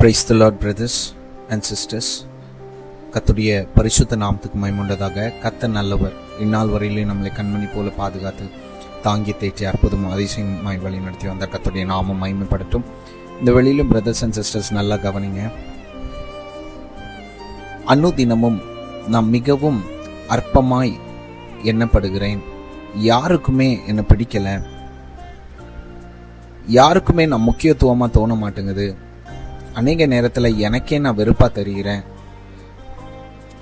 Praise the lord brothers and sisters கத்துடைய பரிசுத்த நாமத்துக்கு மைமுண்டதாக கத்த நல்லவர். இந்நாள் வரையிலும் நம்மளை கண்மணி போல பாதுகாத்து தாங்கி தேற்றி அற்புதம் அதிசயமாய் வழி நடத்தி வந்த கத்துடைய நாமம் மைமைப்படுத்தும் இந்த வெளியிலும் பிரதர்ஸ் அண்ட் சிஸ்டர்ஸ் நல்லா கவனிங்க. அனுதினமும் நான் மிகவும் அற்பமாய் எண்ணப்படுகிறேன். யாருக்குமே என்னை பிடிக்கலை. யாருக்குமே நான் முக்கியத்துவமாக தோண மாட்டேங்குது. அநேக நேரத்தில் எனக்கே நான் வெறுப்பாக தெரிகிறேன்.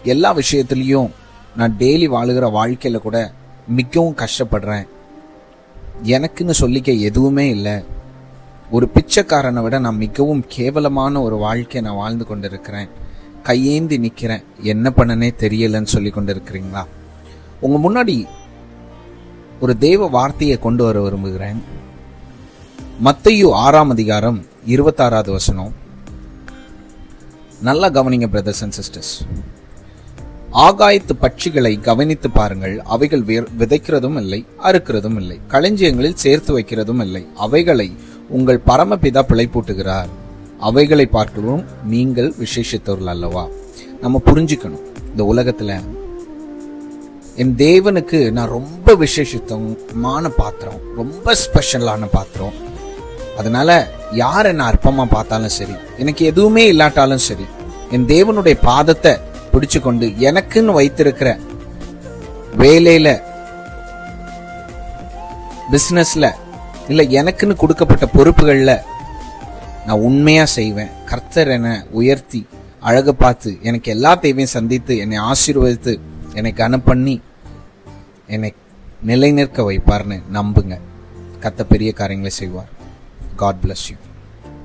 எல்லா விஷயத்துலையும் நான் டெய்லி வாழுகிற வாழ்க்கையில் கூட மிகவும் கஷ்டப்படுறேன். எனக்குன்னு சொல்லிக்க எதுவுமே இல்லை. ஒரு பிச்சைக்காரனை விட நான் மிகவும் கேவலமான ஒரு வாழ்க்கையை நான் வாழ்ந்து கொண்டிருக்கிறேன். கையேந்தி நிற்கிறேன் என்ன பண்ணனே தெரியலன்னு சொல்லி கொண்டு இருக்கிறீங்களா உங்கள் முன்னாடி ஒரு தெய்வ வார்த்தையை கொண்டு வர விரும்புகிறேன். மத்தையு ஆறாம் அதிகாரம் இருபத்தாறாவது வசனம். நல்லா கவனிங்க பிரதர்ஸ் அண்ட் சிஸ்டர்ஸ் ஆகாயத்து பட்சிகளை கவனித்து பாருங்கள். அவைகள் விதைக்கிறதும் இல்லை அறுக்கிறதும் இல்லை. களஞ்சியங்களில் சேர்த்து வைக்கிறதும் இல்லை. அவைகளை உங்கள் பரமபிதா பிழைப்பூட்டுகிறார். அவைகளை பார்க்கிறோம் நீங்கள் விசேஷத்தவர்கள் அல்லவா? நம்ம புரிஞ்சுக்கணும் இந்த உலகத்தில். என் தேவனுக்கு நான் ரொம்ப விசேஷத்தமான பாத்திரம் ரொம்ப ஸ்பெஷலான பாத்திரம். அதனால யார் என்ன அற்பமாக பார்த்தாலும் சரி எனக்கு எதுவுமே இல்லாட்டாலும் சரி என் தேவனுடைய பாதத்தை பிடிச்சு கொண்டு எனக்குன்னு வைத்திருக்கிற வேலையில பிஸ்னஸில் இல்ல எனக்குன்னு கொடுக்கப்பட்ட பொறுப்புகளில் நான் உண்மையாக செய்வேன். கர்த்தர் என்னை உயர்த்தி அழகு பார்த்து எனக்கு எல்லா தேவையும் சந்தித்து என்னை ஆசீர்வதித்து என்னை கனப்பண்ணி பண்ணி என்னை நிலைநிற்க வைப்பார்னு நம்புங்க. கத்த பெரிய காரியங்களை செய்வார். God bless you.